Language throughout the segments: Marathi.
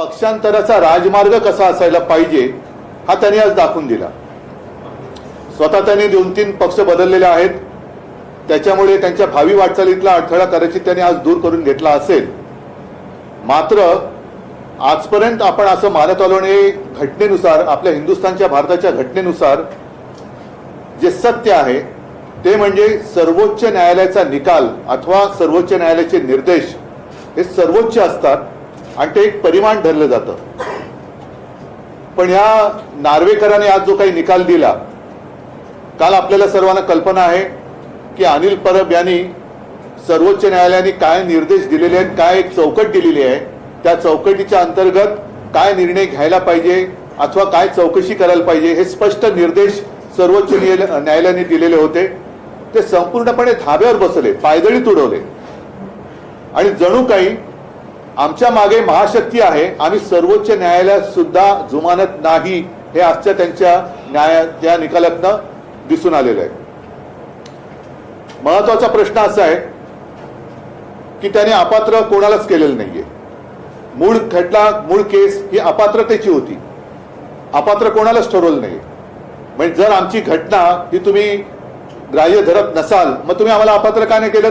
पक्षांतराचा राजमार्ग कसा असायला पाहिजे हा त्यांनी आज दाखवून दिला. स्वतः त्यांनी दोन तीन पक्ष बदललेले आहेत. त्याच्यामुळे त्यांच्या भावी वाटचालीतला अडथळा कदाचित त्यांनी आज दूर करून घेतला असेल. मात्र आजपर्यंत आपण असं मानत आलो आणि घटनेनुसार आपल्या हिंदुस्थानच्या भारताच्या घटनेनुसार जे सत्य आहे ते म्हणजे सर्वोच्च न्यायालयाचा निकाल अथवा सर्वोच्च न्यायालयाचे निर्देश हे सर्वोच्च असतात. आणि ते एक परिमाण धरलं जातं. पण ह्या नार्वेकरांनी आज जो काही निकाल दिला काल आपल्याला सर्वांना कल्पना आहे की अनिल परब यांनी सर्वोच्च न्यायालयाने काय निर्देश दिलेले आहेत काय एक चौकट दिलेली आहे त्या चौकटीच्या अंतर्गत काय निर्णय घ्यायला पाहिजे अथवा काय चौकशी करायला पाहिजे हे स्पष्ट निर्देश सर्वोच्च न्यायालयाने दिलेले होते. ते संपूर्णपणे धाब्यावर बसले पायदळी तुडवले. आणि जणू काही आमच्या मागे महाशक्ती आहे. आम्ही सर्वोच्च न्यायालयात सुद्धा जुमानत नाही हे आजच्या त्यांच्या न्याया त्या निकालातनं दिसून आलेलं आहे. महत्त्वाचा प्रश्न असा आहे की त्याने अपात्र कोणालाच केलेलं नाहीये. मूळ खटला मूळ केस ही अपात्रतेची होती. अपात्र कोणालाच ठरवलं नाही म्हणजे जर आमची घटना ही तुम्ही ग्राह्य धरत नसाल मग तुम्ही आम्हाला अपात्र का नाही केलं?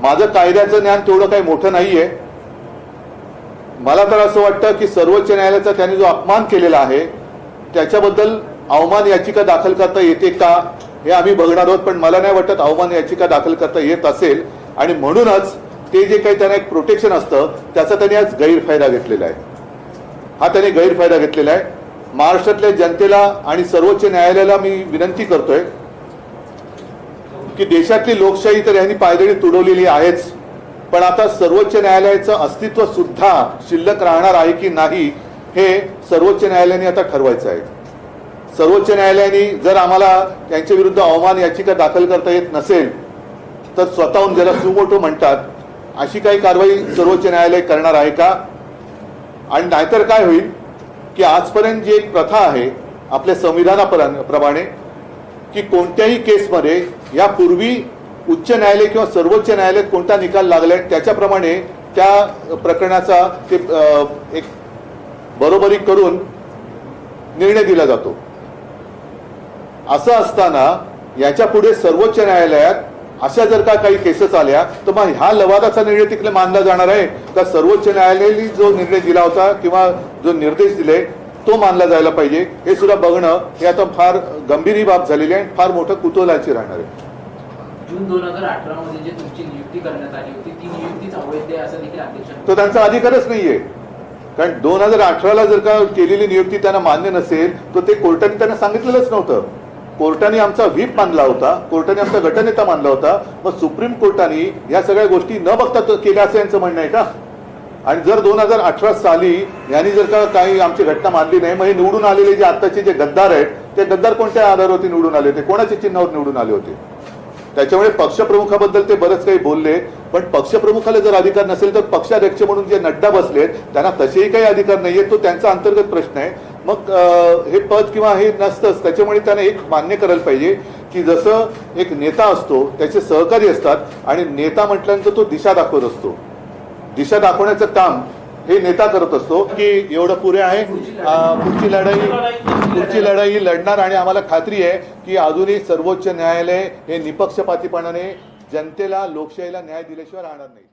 माझं कायद्याचं ज्ञान तेवढं काही मोठं नाहीये. मला तर असं वाटतं की सर्वोच्च न्यायालयाचा त्यांनी जो अपमान केलेला आहे त्याच्याबद्दल अवमान याचिका दाखल करता येते का हे आम्ही बघणार आहोत पण मला नाही वाटत अवमान याचिका दाखल करता येत असेल. आणि म्हणूनच ते जे काही त्यांना एक प्रोटेक्शन असतं त्याचा त्यांनी आज गैरफायदा घेतलेला आहे. हा त्यांनी गैरफायदा घेतलेला आहे. महाराष्ट्रातल्या जनतेला आणि सर्वोच्च न्यायालयाला मी विनंती करतोय की देशातली लोकशाही तर यांनी पायदळी तुडवलेली आहेच. पण आता सर्वोच्च न्यायालयाचं अस्तित्व सुद्धा शिल्लक राहणार आहे की नाही हे सर्वोच्च न्यायालयाने आता ठरवायचं आहे. सर्वोच्च न्यायालयाने जर आम्हाला त्यांच्या विरुद्ध अवमान याचिका दाखल करता येत नसेल तर स्वतःहून ज्याला सुमोटो म्हणतात अशी काही कारवाई सर्वोच्च न्यायालय करणार आहे का? आणि नाहीतर काय होईल की आजपर्यंत जी एक प्रथा आहे आपल्या संविधानाप्रमाणे प्रमाणे की कोणत्याही केसमध्ये यापूर्वी उच्च न्यायालय किंवा सर्वोच्च न्यायालयात कोणता निकाल लागलाय त्याच्याप्रमाणे त्या प्रकरणाचा ते एक बरोबरी करून निर्णय दिला जातो. असं असताना याच्यापुढे सर्वोच्च न्यायालयात अशा जर का काही केसेस आल्या तर मग ह्या लवादाचा निर्णय तिकडे मानला जाणार आहे. का सर्वोच्च न्यायालयाने जो निर्णय दिला होता किंवा जो निर्देश दिले तो मानला जायला पाहिजे. हे सुद्धा बघणं हे आता फार गंभीर ही बाब झालेली आहे आणि फार मोठं कुतूहलाची राहणार आहे. जून दोन हजार अठरा मध्ये जे तुमची नियुक्ती करण्यात आली होती ती नियुक्तीच अवैध आहे असं देखील अध्यक्ष तो त्यांचा अधिकारच नाहीये. कारण दोन हजार अठराला जर का केलेली नियुक्ती त्यांना मान्य नसेल तर ते कोर्टाने त्यांना सांगितलेलंच नव्हतं. कोर्टाने आमचा व्हीप मानला होता कोर्टाने आमचा गटनेता मानला होता. मग सुप्रीम कोर्टाने या सगळ्या गोष्टी न बघता केल्या असं यांचं म्हणणं आहे का? आणि जर दोन हजार अठरा साली यांनी जर का काही आमची घटना मानली नाही मग हे निवडून आलेले जे आत्ताचे जे गद्दार आहेत ते गद्दार कोणत्या आधारावरती निवडून आले होते? कोणाच्या चिन्हावर निवडून आले होते? त्याच्यामुळे पक्षप्रमुखाबद्दल ते बरंच काही बोलले पण पक्षप्रमुखाला जर अधिकार नसेल तर पक्षाध्यक्ष म्हणून जे नड्डा बसलेत त्यांना तसेही काही अधिकार नाहीये. तो त्यांचा अंतर्गत प्रश्न आहे. मग हे पद किंवा हे नसतंच त्याच्यामुळे त्यांना एक मान्य करायला पाहिजे की जसं एक नेता असतो त्याचे सहकारी असतात आणि नेता म्हटल्यानंतर तो दिशा दाखवत असतो. दिशा दाखवण्याचं काम हे नेता करत असतो की एवढं पुरे आहे. पुढची लढाई पुढची लढाई लढणार आणि आम्हाला खात्री आहे की अजूनही सर्वोच्च न्यायालय हे निपक्षपातीपणाने जनतेला लोकशाहीला न्याय दिल्याशिवाय राहणार नाही.